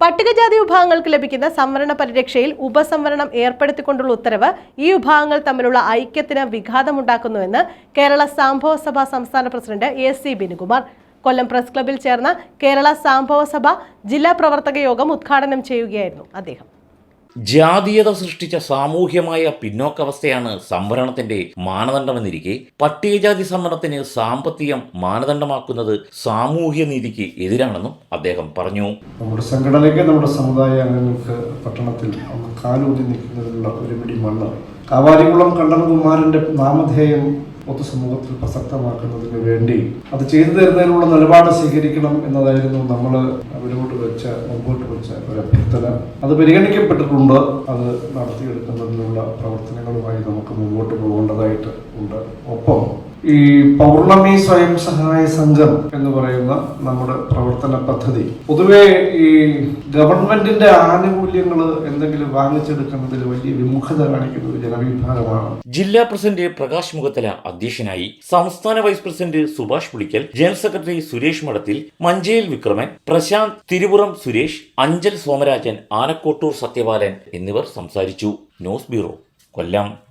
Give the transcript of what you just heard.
പട്ടികജാതി വിഭാഗങ്ങൾക്ക് ലഭിക്കുന്ന സംവരണ പരിരക്ഷയിൽ ഉപസംവരണം ഏർപ്പെടുത്തിക്കൊണ്ടുള്ള ഉത്തരവ് ഈ വിഭാഗങ്ങൾ തമ്മിലുള്ള ഐക്യത്തിന് വിഘാതമുണ്ടാക്കുന്നുവെന്ന് കേരള സംഭവ സഭ സംസ്ഥാന president A C Binukumar. Kollam press ക്ലബിൽ ചേർന്ന കേരള സംഭവ സഭ ജില്ലാ പ്രവർത്തക യോഗം ഉദ്ഘാടനം ചെയ്യുകയായിരുന്നു അദ്ദേഹം. ജാതീയത സൃഷ്ടിച്ച സാമൂഹ്യമായ പിന്നോക്കാവസ്ഥയാണ് സംവരണത്തിന്റെ മാനദണ്ഡമെന്നിരിക്കെ പട്ടികജാതി സംവരണത്തിന് സാമ്പത്തികം മാനദണ്ഡമാക്കുന്നത് സാമൂഹ്യ നീതിക്ക് എതിരാണെന്നും അദ്ദേഹം പറഞ്ഞു. നമ്മുടെ സംഘടനയ്ക്ക് നമ്മുടെ സമുദായ അംഗങ്ങൾക്ക് പട്ടണത്തിൽ കാലൂതി നിൽക്കുന്നതിനുള്ള ഒരു പിടി മണ്ണ്. കാവാരികുളം കണ്ണൻകുമാരന്റെ നാമധേയം പൊതുസമൂഹത്തിൽ പ്രസക്തമാക്കുന്നതിന് വേണ്ടി അത് ചെയ്തു തരുന്നതിനുള്ള നിലപാട് സ്വീകരിക്കണം എന്നതായിരുന്നു നമ്മൾ അവരോട് വെച്ച മുമ്പോട്ട് വെച്ച ഒരു അഭ്യർത്ഥന. അത് പരിഗണിക്കപ്പെട്ടിട്ടുണ്ട്. അത് നടത്തിയെടുക്കുന്നതിനുള്ള പ്രവർത്തനങ്ങളുമായി നമുക്ക് മുമ്പോട്ട് പോകേണ്ടതായിട്ട് ഉണ്ട്. ഒപ്പം ഈ പൗർണമി സ്വയം സഹായ സംഘം എന്ന് പറയുന്ന നമ്മുടെ പ്രവർത്തന പദ്ധതി. പൊതുവെ ഈ ഗവൺമെന്റിന്റെ ആനുകൂല്യങ്ങൾ എന്തെങ്കിലും വാങ്ങിച്ചെടുക്കുന്നതിൽ വലിയ വിമുഖത കാണിക്കുന്ന ഒരു ജനവിഭാഗമാണ്. ജില്ലാ പ്രസിഡന്റ് പ്രകാശ് മുഖത്തല അധ്യക്ഷനായി സംസ്ഥാന vice president Subhash Pulickal general secretary Suresh Madathil Manchel Vikraman Prashant Thirupuram Suresh Anchal Somarajan Anakottoor Sathyapalan എന്നിവർ സംസാരിച്ചു. News bureau Kollam.